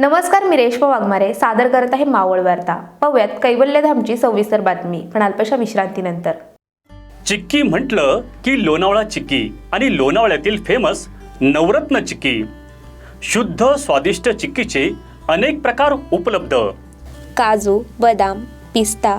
नमस्कार मी रेश्मा वाघमारे सादर करत आहे मावळ वार्ता. पाहूयात कैवल्यधामची सविस्तर बातमी पण अल्पशा विश्रांतीनंतर. चिक्की म्हटलं की लोणावळा चिक्की आणि लोणावळ्यातील फेमस नवरत्न चिक्की. शुद्ध स्वादिष्ट चिक्कीचे अनेक प्रकार उपलब्ध. काजू बदाम पिस्ता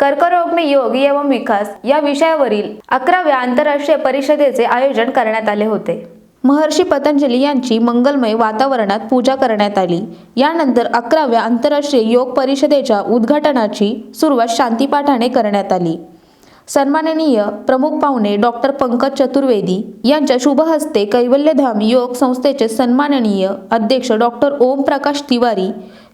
कर्करोग में योग एवं विकास या विषयावरील अकराव्या आंतरराष्ट्रीय परिषदेचे आयोजन करण्यात आले होते. महर्षी पतंजली यांची मंगलमय वातावरणात पूजा करण्यात आली. यानंतर अकराव्या आंतरराष्ट्रीय योग परिषदेच्या उद्घाटनाची सुरुवात शांतीपाठाने करण्यात आली. सन्माननीय प्रमुख पाहुणे डॉक्टर पंकज चतुर्वेदी यांच्या शुभहस्ते कैवल्यधाम योग संस्थेचे सन्माननीय अध्यक्ष डॉक्टर ओम प्रकाश तिवारी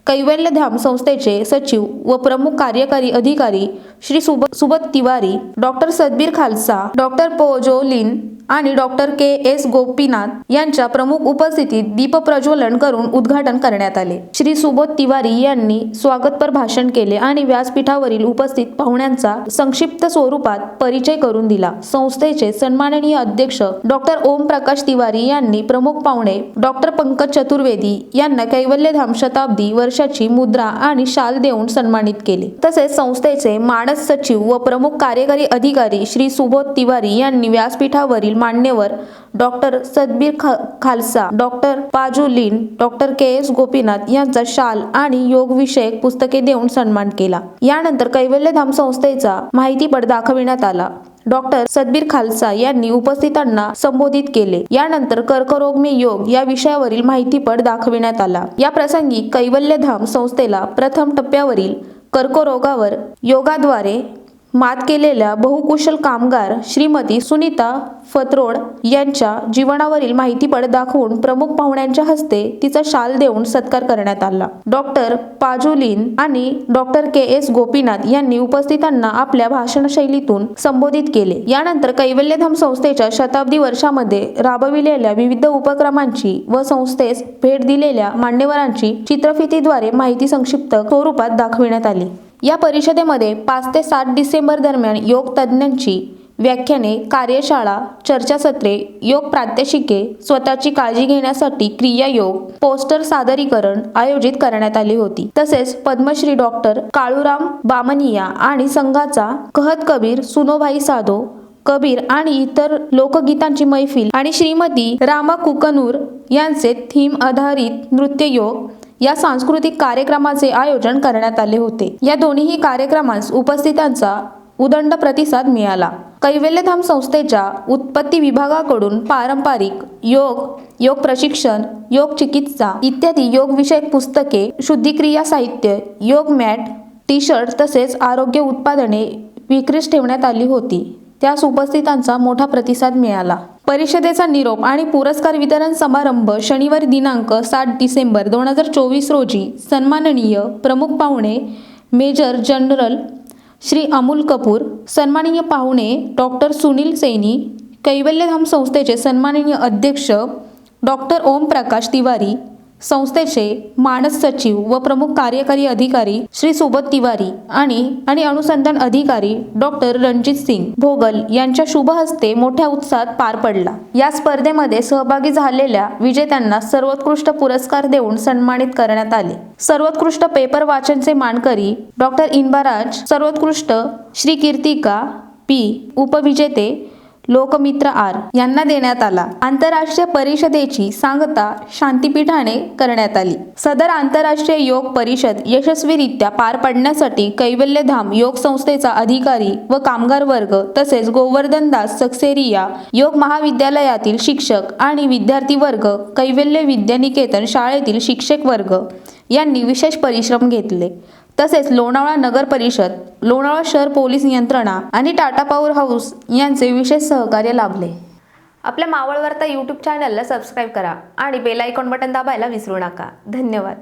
कैवल्यधाम संस्थेचे सचिव व प्रमुख कार्यकारी अधिकारी श्री सुब सुबत तिवारी डॉक्टर सदबीर खालसा डॉक्टर पोजोलिन आणि डॉक्टर के एस गोपीनाथ यांच्या प्रमुख उपस्थितीत दीप प्रज्वलन करून उद्घाटन करण्यात आले. श्री सुबोध तिवारी यांनी स्वागतपर भाषण केले आणि व्यासपीठावरील उपस्थित पाहुण्यांचा संक्षिप्त स्वरूपात परिचय करून दिला. संस्थेचे सन्माननीय अध्यक्ष डॉक्टर ओम प्रकाश तिवारी यांनी प्रमुख पाहुणे डॉक्टर पंकज चतुर्वेदी यांना कैवल्यधाम शताब्दी वर्षाची मुद्रा आणि शाल देऊन सन्मानित केले. तसेच संस्थेचे मानस सचिव व प्रमुख कार्यकारी अधिकारी श्री सुबोध तिवारी यांनी व्यासपीठावरील मान्यवर डॉक्टर सदबीर खालसा डॉक्टर पाजुलीन डॉक्टर के एस गोपीनाथ यांचा शाल आणि योग विषयक पुस्तके देऊन सन्मान केला. यानंतर कैवल्यधाम संस्थेचा माहितीपट दाखविण्यात आला. डॉक्टर सदबीर खालसा यांनी उपस्थितांना संबोधित केले. यानंतर कर्करोग मे योग या विषयावरील माहितीपट दाखविण्यात आला. या प्रसंगी कैवल्यधाम संस्थेला प्रथम टप्प्यावरील कर्करोगावर योगाद्वारे मात केलेल्या बहुकुशल कामगार श्रीमती सुनीता फतरोड यांच्या जीवनावरील माहितीपट दाखवून प्रमुख पाहुण्यांच्या हस्ते तिचा शाल देऊन सत्कार करण्यात आला. डॉक्टर पाजुलीन आणि डॉक्टर के. एस. गोपीनाथ यांनी उपस्थितांना आपल्या भाषणशैलीतून संबोधित केले. यानंतर कैवल्यधाम संस्थेच्या शताब्दी वर्षामध्ये राबविलेल्या विविध उपक्रमांची व संस्थेस भेट दिलेल्या मान्यवरांची चित्रफितीद्वारे माहिती संक्षिप्त स्वरूपात दाखविण्यात आली. या परिषदेमध्ये पाच ते सात डिसेंबर दरम्यान योग तज्ज्ञांची व्याख्याने कार्यशाळा चर्चासत्रे योग प्रात्यक्षिके स्वतःची काळजी घेण्यासाठी क्रियायोग पोस्टर सादरीकरण आयोजित करण्यात आली होती. तसेच पद्मश्री डॉक्टर काळूराम बामनिया आणि संघाचा कहत कबीर सुनोभाई साधो कबीर आणि इतर लोकगीतांची मैफिल आणि श्रीमती रामा कुकनूर यांचे थीम आधारित नृत्ययोग या सांस्कृतिक कार्यक्रमाचे आयोजन करण्यात आले होते. या दोन्ही कार्यक्रमास उपस्थितांचा उदंड प्रतिसाद मिळाला. कैवल्यधाम संस्थेच्या उत्पत्ती विभागाकडून पारंपरिक योग योग प्रशिक्षण योग चिकित्सा इत्यादी योग विषयक पुस्तके शुद्धिक्रिया साहित्य योग मॅट टी शर्ट तसेच आरोग्य उत्पादने विक्रीस ठेवण्यात आली होती. त्यास उपस्थितांचा मोठा प्रतिसाद मिळाला. परिषदेचा निरोप आणि पुरस्कार वितरण समारंभ शनिवारी दिनांक सात डिसेंबर दोन हजार चोवीस रोजी सन्माननीय प्रमुख पाहुणे मेजर जनरल श्री अमोल कपूर सन्माननीय पाहुणे डॉक्टर सुनील सैनी कैवल्यधाम संस्थेचे सन्माननीय अध्यक्ष डॉक्टर ओम प्रकाश तिवारी संस्थेचे मानस सचिव व प्रमुख कार्यकारी अधिकारी श्री सुबोध तिवारी आणि आणि अनुसंधान अधिकारी डॉक्टर रणजित सिंग भोगल यांच्या शुभ हस्ते मोठ्या उत्साहात पार पडला. या स्पर्धेमध्ये सहभागी झालेल्या विजेत्यांना सर्वोत्कृष्ट पुरस्कार देऊन सन्मानित करण्यात आले. सर्वोत्कृष्ट पेपर वाचनचे मानकरी डॉक्टर इन्बाराज सर्वोत्कृष्ट श्री कीर्तिका पी उपविजेते लोकमित्र आर यांना देण्यात आला. आंतरराष्ट्रीय परिषदेची सांगता शांतीपीठाने करण्यात आली. सदर आंतरराष्ट्रीय योग परिषद यशस्वीरित्या पार पाडण्यासाठी कैवल्यधाम योग संस्थेचा अधिकारी व कामगार वर्ग तसेच गोवर्धनदास सक्सेरिया योग महाविद्यालयातील शिक्षक आणि विद्यार्थी वर्ग कैवल्य विद्यानिकेतन शाळेतील शिक्षक वर्ग यांनी विशेष परिश्रम घेतले. तसेच लोणावळा नगर परिषद लोणावळा शहर पोलीस यंत्रणा आणि टाटा पॉवर हाऊस यांचे विशेष सहकार्य लाभले. आपल्या मावळ वार्ता यूट्यूब चॅनलला सबस्क्राईब करा आणि बेल आयकॉन बटन दाबायला विसरू नका. धन्यवाद.